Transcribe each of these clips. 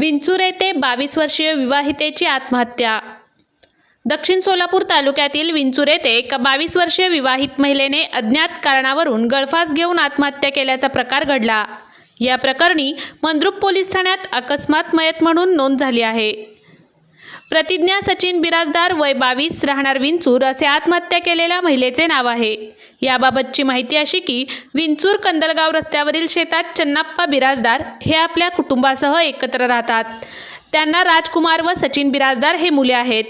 विंचूर येथे बावीस वर्षीय विवाहितेची आत्महत्या. दक्षिण सोलापूर तालुक्यातील विंचूर येथे एका बावीस वर्षीय विवाहित महिलेने अज्ञात कारणावरून गळफास घेऊन आत्महत्या केल्याचा प्रकार घडला. या प्रकरणी मंद्रुप पोलीस ठाण्यात अकस्मात मयत म्हणून नोंद झाली आहे. प्रतिज्ञा सचिन बिराजदार वय बावीस राहणार विंचूर असे आत्महत्या केलेल्या महिलेचे नाव आहे. याबाबतची माहिती अशी की विंचूर कंदलगाव रस्त्यावरील शेतात चन्नाप्पा बिराजदार हे आपल्या कुटुंबासह एकत्र राहतात. त्यांना राजकुमार व सचिन बिराजदार हे मुले आहेत.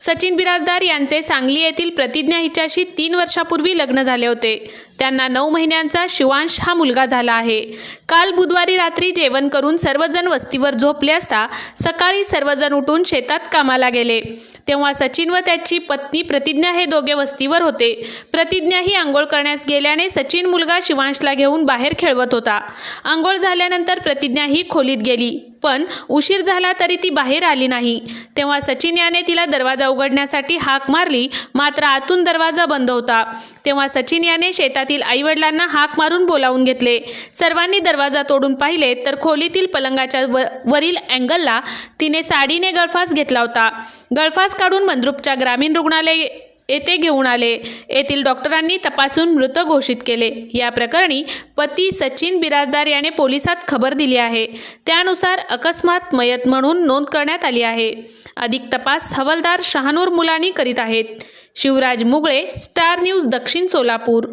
सचिन बिराजदार यांचे सांगली येथील प्रतिज्ञा हिच्याशी तीन वर्षापूर्वी लग्न झाले होते. त्यांना नऊ महिन्यांचा शिवांश हा मुलगा झाला आहे. काल बुधवारी रात्री जेवण करून सर्वजण वस्तीवर झोपले असता सकाळी सर्वजण उठून शेतात कामाला गेले. तेव्हा सचिन व त्याची पत्नी प्रतिज्ञा हे दोघे वस्तीवर होते. प्रतिज्ञा ही आंघोळ करण्यास गेल्याने सचिन मुलगा शिवांशला घेऊन बाहेर खेळवत होता. आंघोळ झाल्यानंतर प्रतिज्ञा ही खोलीत गेली. पण उशीर झाला तरी ती बाहेर आली नाही. तेव्हा सचिन याने तिला दरवाजा उघडण्यासाठी हाक मारली मात्र आतून दरवाजा बंद होता. तेव्हा सचिन याने शेतातील आईवडिलांना हाक मारून बोलावून घेतले. सर्वांनी दरवाजा तोडून पाहिले तर खोलीतील पलंगाच्या व वरील अँगलला तिने साडीने गळफास घेतला होता. गळफास काढून मंद्रुपच्या ग्रामीण रुग्णालय येथे घेऊन आले. येथील डॉक्टरांनी तपासून मृत घोषित केले. या प्रकरणी पती सचिन बिराजदार याने पोलिसात खबर दिली आहे. त्यानुसार अकस्मात मयत म्हणून नोंद करण्यात आली आहे. अधिक तपास हवलदार शहानूर मुलानी करीत आहेत. शिवराज मुगळे स्टार न्यूज दक्षिण सोलापूर.